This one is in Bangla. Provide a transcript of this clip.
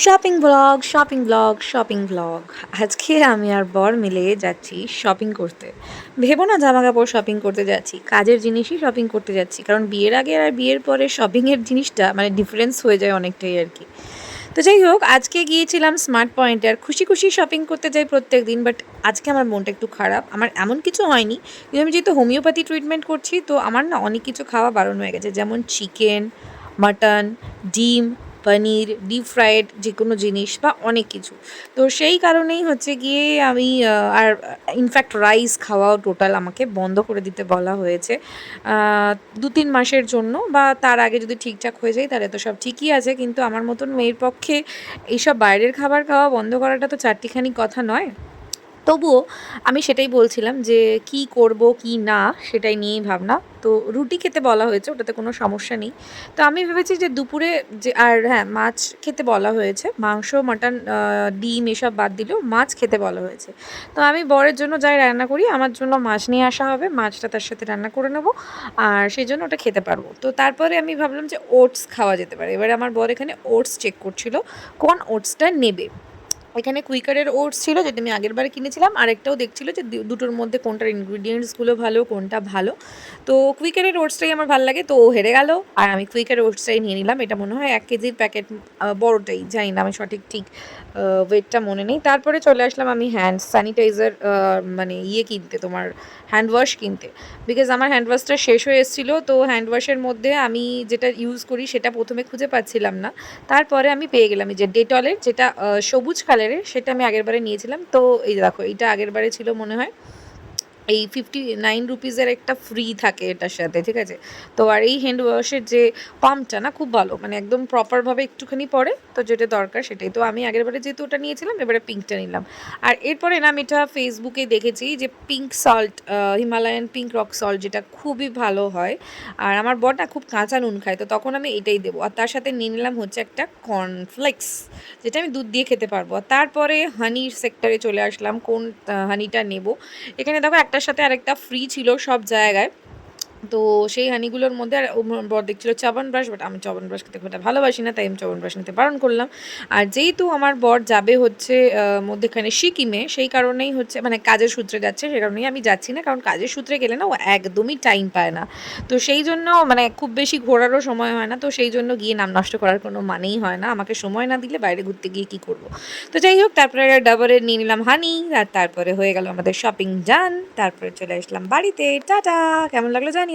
Shopping blog shopping blog shopping blog আজকে আমি আর বর মিলে যাচ্ছি শপিং করতে। ভেবো না জামা কাপড় শপিং করতে যাচ্ছি, কাজের জিনিসই শপিং করতে যাচ্ছি, কারণ বিয়ের আগে আর বিয়ের পরে শপিংয়ের জিনিসটা মানে ডিফারেন্স হয়ে যায় অনেকটাই আর কি। তো যাই হোক, আজকে গিয়েছিলাম স্মার্ট পয়েন্টে আর খুশি খুশি শপিং করতে যাই প্রত্যেক দিন বাট আজকে আমার মনটা একটু খারাপ। আমার এমন কিছু হয়নি, কিন্তু আমি যেহেতু হোমিওপ্যাথি ট্রিটমেন্ট করছি, তো আমার না অনেক কিছু খাওয়া বারণ হয়ে গেছে, যেমন চিকেন মাটন ডিম পনির ডিপ ফ্রায়েড যে কোনো জিনিস বা অনেক কিছু। তো সেই কারণেই হচ্ছে গিয়ে আমি আর ইনফ্যাক্ট রাইস খাওয়াও টোটাল আমাকে বন্ধ করে দিতে বলা হয়েছে। দু তিন মাসের জন্য বা তার আগে যদি ঠিকঠাক হয়ে যায় তাহলে তো সব ঠিকই আছে, কিন্তু আমার মতন মেয়ের পক্ষে এইসব বাইরের খাবার খাওয়া বন্ধ করাটা তো চারটিখানি কথা নয়। তবুও আমি সেটাই বলছিলাম যে কি করব, কি না, সেটাই নিয়েই ভাবনা। তো রুটি খেতে বলা হয়েছে, ওটাতে কোনো সমস্যা নেই। তো আমি ভেবেছি যে দুপুরে যে, আর হ্যাঁ মাছ খেতে বলা হয়েছে। মাংস, মাটন ডিম এসব বাদ দিলেও মাছ খেতে বলা হয়েছে। তো আমি বরের জন্য যাই রান্না করি, আমার জন্য মাছ নিয়ে আসা হবে, মাছটা তার সাথে রান্না করে নেব, আর সেই জন্য ওটা খেতে পারব। তো তারপরে আমি ভাবলাম যে ওটস খাওয়া যেতে পারে। এবারে আমার বর এখানে ওটস চেক করছিল, কোন ওটসটা নেবে। এখানে কুইকারের ওটস ছিল, যেটা আমি আগের বার কিনেছিলাম। আরেকটাও দেখছিল যে দুটোর মধ্যে কোনটার ইনগ্রিডিয়েন্টসগুলো ভালো, কোনটা ভালো। তো কুইকারের ওটসটাই আমার ভালো লাগে, তো ও হেরে গেল। আর আমি কুইকারের ওটসটাই নিয়ে নিলাম। এটা মনে হয় এক কেজির প্যাকেট বড়োটাই, জানি না আমি সঠিক ঠিক ওয়েটটা মনে নেই। তারপরে চলে আসলাম আমি হ্যান্ড স্যানিটাইজার মানে ইয়ে কিনতে, তোমার হ্যান্ড ওয়াশ কিনতে। বিকজ আমার হ্যান্ড ওয়াশটা শেষ হয়ে এসেছিল, তো হ্যান্ড ওয়াশের মধ্যে আমি যেটা ইউজ করি সেটা প্রথমে খুঁজে পাচ্ছিলাম না। তারপরে আমি পেয়ে গেলাম এই যে ডেটলের যেটা সবুজ কালারের সেটা আমি আগেরবারে নিয়েছিলাম। তো এই দেখো এটা আগেরবারে ছিল মনে হয়। এই ফিফটি নাইন রুপিসের একটা ফ্রি থাকে এটার সাথে, ঠিক আছে? তো আর এই হ্যান্ড ওয়াশের যে পাম্পটা না, খুব ভালো মানে একদম প্রপারভাবে একটুখানি পড়ে তো যেটা দরকার সেটাই। তো আমি আগের বারে যেহেতু ওটা নিয়েছিলাম, এবারে পিঙ্কটা নিলাম। আর এরপরে না, আমি এটা ফেসবুকে দেখেছি যে pink salt Himalayan pink rock salt যেটা খুবই ভালো হয়। আর আমার না খুব কাঁচা নুন খায়, তো তখন আমি এটাই দেবো। আর তার সাথে নিয়ে নিলাম হচ্ছে একটা কর্নফ্লেক্স যেটা আমি দুধ দিয়ে খেতে পারব। আর তারপরে হানির সেক্টরে চলে আসলাম, কোন হানিটা নেব। এখানে দেখো একটার সাথে আরেকটা ফ্রি ছিল সব জায়গায়। তো সেই হানিগুলোর মধ্যে আর বর দেখছিল চবন ব্রাশ বাট আমি চবন ব্রাশ খেতে খুব একটা ভালোবাসি না, তাই আমি চবন ব্রাশ নিতে বারণ করলাম। আর যেহেতু আমার বর যাবে হচ্ছে মধ্যেখানে সিকিমে, সেই কারণেই হচ্ছে মানে কাজের সূত্রে যাচ্ছে সেই কারণেই আমি যাচ্ছি না, কারণ কাজের সূত্রে গেলে না ও একদমই টাইম পায় না। তো সেই জন্য মানে খুব বেশি ঘোরারও সময় হয় না, তো সেই জন্য গিয়ে নাম নষ্ট করার কোনো মানেই হয় না। আমাকে সময় না দিলে বাইরে ঘুরতে গিয়ে কি করব? তো যাই হোক, তারপরে ডাবরে নিয়ে নিলাম হানি আর তারপরে হয়ে গেল আমাদের শপিং ডান তারপরে চলে আসলাম বাড়িতে। টাটা! কেমন লাগল জানি?